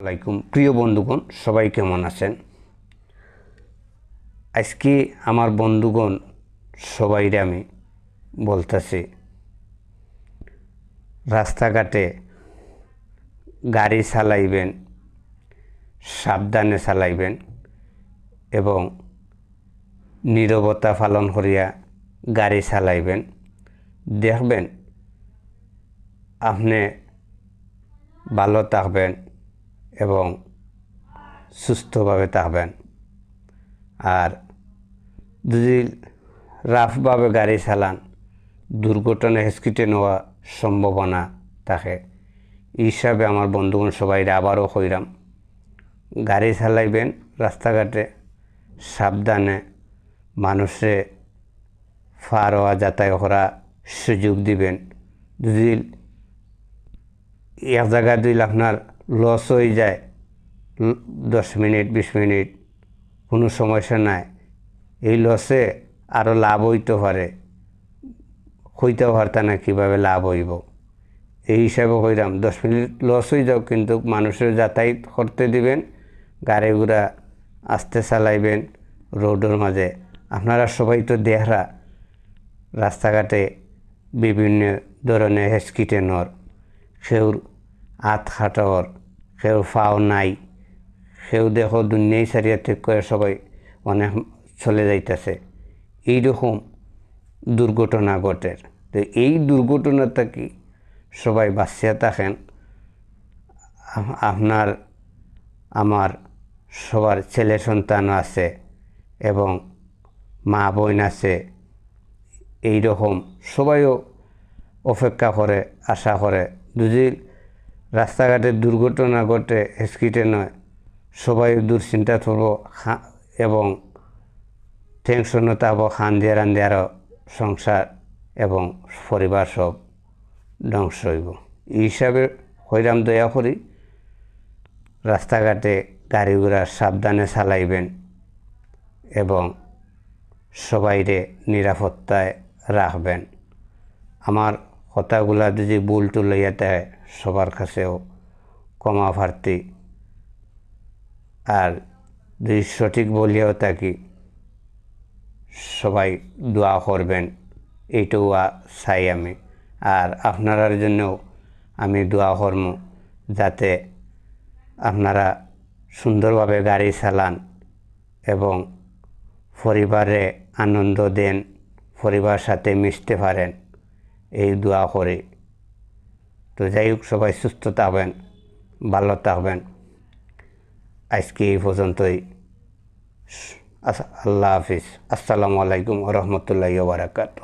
আলাইকুম। প্রিয় বন্ধুগণ, সবাই কেমন আছেন? আজকে আমার বন্ধুগণ, সবাইরে আমি বলতেছি, রাস্তাঘাটে গাড়ি চালাইবেন, সাবধানে চালাইবেন এবং নীরবতা পালন করিয়া গাড়ি চালাইবেন। দেখবেন, আপনি ভালো থাকবেন এবং সুস্থভাবে থাকবেন। আর যদি রাফভাবে গাড়ি চালান, দুর্ঘটনা হেসকিটে নেওয়া সম্ভাবনা থাকে। এই হিসাবে আমার বন্ধুগণ সবাই আবারও হইরাম। গাড়ি চালাইবেন, রাস্তাঘাটে সাবধানে মানুষে ফার হওয়া, যাতায়াত করা সুযোগ দিবেন। যদি এক জায়গায় দিল আপনার লস হয়ে যায়। দশ মিনিট, বিশ মিনিট, কোনো সমস্যা নাই। এই লসে আরও লাভ হইতে পারে। হইতেও পারতা না কীভাবে লাভ হইব। এই হিসাবে কইরাম দশ মিনিট লস হয়ে যাও, কিন্তু মানুষের যাতায়াত করতে দিবেন, গাড়ি ঘোড়া আস্তে চালাইবেন রোডের মাঝে। আপনারা সবাই তো দেহরা, রাস্তাঘাটে বিভিন্ন ধরনের হেসকিটেনর সেউর হাত হাঁটর সেও ফাও নাই, সেও দেখো দুনিয়ায় সারিয়া ঠিক করে সবাই অনেক চলে যাইতেছে। এইরকম দুর্ঘটনা ঘটে। তো এই দুর্ঘটনাটা কি সবাই বাঁচিয়া থাকেন? আপনার, আমার সবার ছেলে সন্তান আছে এবং মা বোন আছে এই রকম সবাইও অপেক্ষা করে, আশা করে। যদি রাস্তাঘাটে দুর্ঘটনা ঘটে হেসকিটে নয়। সবাই দুশ্চিন্তা খা- এবং টেনশনও তাব খান দিয়ে রান্দিয়ারও সংসার এবং পরিবার সব ধ্বংস হইব। এই হিসাবে হইরাম দয়া করি রাস্তাঘাটে গাড়ি ঘোড়া সাবধানে চালাইবেন এবং সবাইরে নিরাপত্তায় রাখবেন। আমার কথাগুলা যদি ভুল টুল লইয়া থাকে সবার কাছেও ক্ষমা প্রার্থী। আর যদি সঠিক বলিয়াও থাকি, সবাই দোয়া করবেন, এইটুকু চাই আমি। আর আপনারার জন্যও আমি দোয়া করম, যাতে আপনারা সুন্দরভাবে গাড়ি চালান এবং পরিবারে আনন্দ দেন পরিবার সাথে মিশতে পারেন। এই দোয়া করে। তো যাই হোক, সবাই সুস্থ থাকবেন ভালো থাকবেন আজকে এই পর্যন্তই। আল্লাহ হাফিজ। আসসালামু আলাইকুম রহমতুল্লাহ বারাকাতু